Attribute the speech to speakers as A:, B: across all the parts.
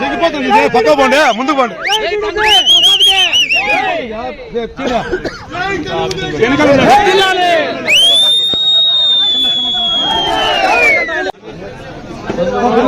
A: తెగిపోతుంది పక్క పోండి ముందుకు పోండి వెనకాల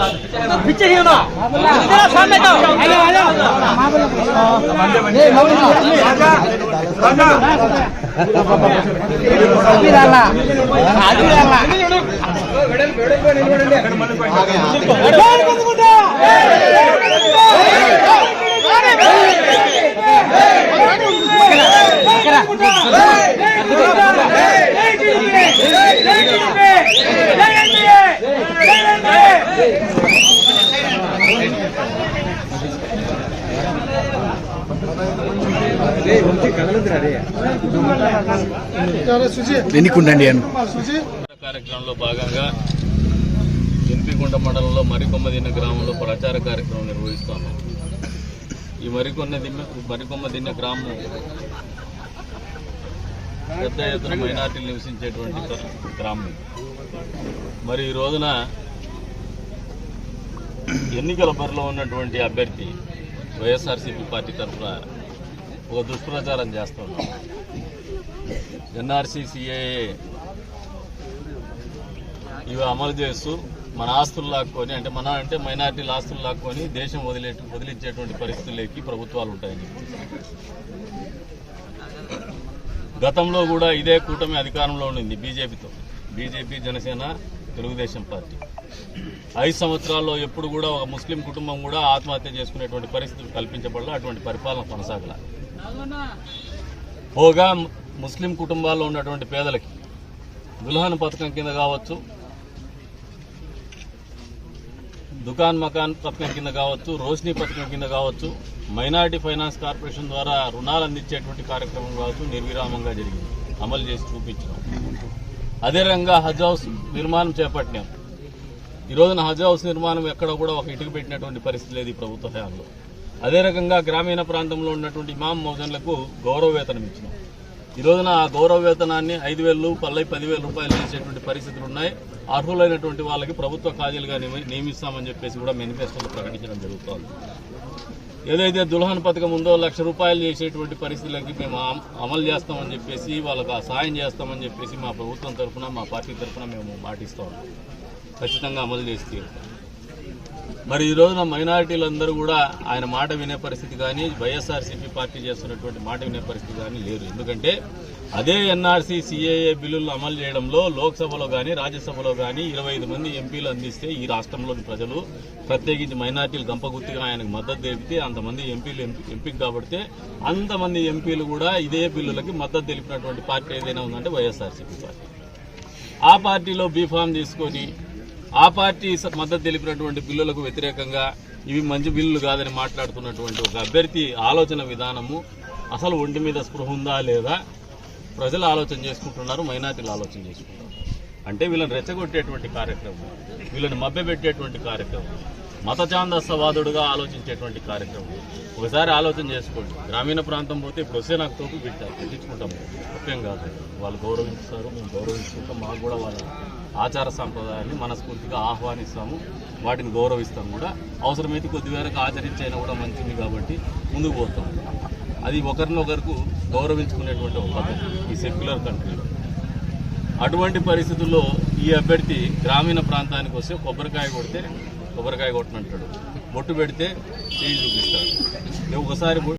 A: వాళ్ళ మాత్రం
B: ఎన్నికుండండి
C: కార్యక్రమంలో భాగంగా ఎన్పికొండ మండలంలో మరికొమ్మదిన్న గ్రామంలో ప్రచార కార్యక్రమం నిర్వహిస్తున్నాం ఈ మరికొన్న దిన్న మరికొమ్మ దిన్న గ్రామం పెద్ద ఎత్తున మైనార్టీలు నివసించేటువంటి గ్రా- గ్రామం. మరి ఈ రోజున ఎన్నికల బరిలో ఉన్నటువంటి అభ్యర్థి వైఎస్ఆర్సీపీ పార్టీ తరఫున ఒక దుష్ప్రచారం చేస్తున్నాం. ఎన్ఆర్సీ సిఏఏ ఇవి అమలు చేస్తూ మన ఆస్తులు లాక్కొని అంటే మన అంటే మైనార్టీల ఆస్తులు లాక్కొని దేశం వదిలే వదిలించేటువంటి పరిస్థితుల్లోకి ప్రభుత్వాలు ఉంటాయని. గతంలో కూడా ఇదే కూటమి అధికారంలో ఉండింది బీజేపీతో. BJP Janasena Telugu Desam party. ఐదు సంవత్సరాల్లో ఎప్పుడు కూడా ఒక ముస్లిం కుటుంబం కూడా ఆత్మహత్య చేసుకునేటువంటి పరిస్థితులు కల్పించబడలా అటువంటి పరిపాలన కొనసాగల. పోగా ముస్లిం కుటుంబాల్లో ఉన్నటువంటి పేదలకి దుల్హన్ పథకం కింద కావచ్చు దుకాన్ మకాన్ పథకం కింద కావచ్చు రోష్నీ పథకం కింద కావచ్చు మైనారిటీ ఫైనాన్స్ కార్పొరేషన్ ద్వారా రుణాలు అందించేటువంటి కార్యక్రమం కావచ్చు నిర్విరామంగా జరిగింది. అమలు చేసి చూపించడం అదే రకంగా హజ్ హౌస్ నిర్మాణం చేపట్టినాం. ఈ రోజున హజ్ హౌస్ నిర్మాణం ఎక్కడ కూడా ఒక ఇటుక పెట్టినటువంటి పరిస్థితి లేదు ఈ ప్రభుత్వ హయాంలో. అదే రకంగా గ్రామీణ ప్రాంతంలో ఉన్నటువంటి ఇమాం మౌజన్లకు గౌరవ వేతనం ఇచ్చినాం. ఈ రోజున ఆ గౌరవ వేతనాన్ని ఐదు వేలు పల్లె పదివేల రూపాయలు చేసేటువంటి పరిస్థితులు ఉన్నాయి. అర్హులైనటువంటి వాళ్ళకి ప్రభుత్వ ఖాళీలుగా నియమిస్తామని చెప్పేసి కూడా మేనిఫెస్టోలో ప్రకటించడం జరుగుతోంది. ఏదైతే దుల్హన్ పథకం ఉందో లక్ష రూపాయలు చేసేటువంటి పరిస్థితులకి మేము అమలు చేస్తామని చెప్పేసి వాళ్ళకి ఆ సాయం చేస్తామని చెప్పేసి మా ప్రభుత్వం తరఫున మా పార్టీ తరఫున మేము మాటిస్తాం ఖచ్చితంగా అమలు చేసి తీరుతాం. మరి ఈ రోజున మైనారిటీలందరూ కూడా ఆయన మాట వినే పరిస్థితి కానీ వైఎస్ఆర్సీపీ పార్టీ చేస్తున్నటువంటి మాట వినే పరిస్థితి కానీ లేరు. ఎందుకంటే అదే ఎన్ఆర్సీ సిఏఏ బిల్లులను అమలు చేయడంలో లోక్సభలో కానీ రాజ్యసభలో కానీ ఇరవై ఐదు మంది ఎంపీలు అందిస్తే ఈ రాష్ట్రంలోని ప్రజలు ప్రత్యేకించి మైనార్టీలు గంపగుర్తిగా ఆయనకు మద్దతు తెలిపితే అంతమంది ఎంపీలు ఎంపీ- ఎంపిక కాబడితే అంతమంది ఎంపీలు కూడా ఇదే బిల్లులకి మద్దతు తెలిపినటువంటి పార్టీ ఏదైనా ఉందంటే వైఎస్ఆర్సీపీ పార్టీ. ఆ పార్టీలో బీఫామ్ తీసుకొని ఆ పార్టీ స- మద్దతు తెలిపినటువంటి బిల్లులకు వ్యతిరేకంగా ఇవి మంచి బిల్లులు కాదని మాట్లాడుతున్నటువంటి ఒక అభ్యర్థి ఆలోచన విధానము అసలు ఒంటి మీద స్పృహ ఉందా లేదా? ప్రజలు ఆలోచన చేసుకుంటున్నారు మైనార్టీలు ఆలోచన చేసుకుంటున్నారు. అంటే వీళ్ళని రెచ్చగొట్టేటువంటి కార్యక్రమం వీళ్ళని మభ్యపెట్టేటువంటి కార్యక్రమం మత ఛాందస్సవాదుడుగా ఆలోచించేటువంటి కార్యక్రమం. ఒకసారి ఆలోచన చేసుకోండి. గ్రామీణ ప్రాంతం పోతే ఇప్పుడు వస్తే నాకు తోపు పెట్టారు తెచ్చుకుంటాము ముఖ్యం కాదు వాళ్ళు గౌరవిస్తారు మేము గౌరవించుకుంటాం. మాకు కూడా వాళ్ళ ఆచార సాంప్రదాయాన్ని మనస్ఫూర్తిగా ఆహ్వానిస్తాము వాటిని గౌరవిస్తాం కూడా. అవసరమైతే కొద్ది మేరకు ఆచరించైనా కూడా మంచిది కాబట్టి ముందుకు పోతాం. అది ఒకరినొకరికి గౌరవించుకునేటువంటి ఒక పద్ధతి ఈ సెక్యులర్ కంట్రీలో. అటువంటి పరిస్థితుల్లో ఈ అభ్యర్థి గ్రామీణ ప్రాంతానికి వస్తే కొబ్బరికాయ కొడితే కొబ్బరికాయ కొట్టనంటాడు బొట్టు పెడితే చేయి చూపిస్తాడు. ఒకసారి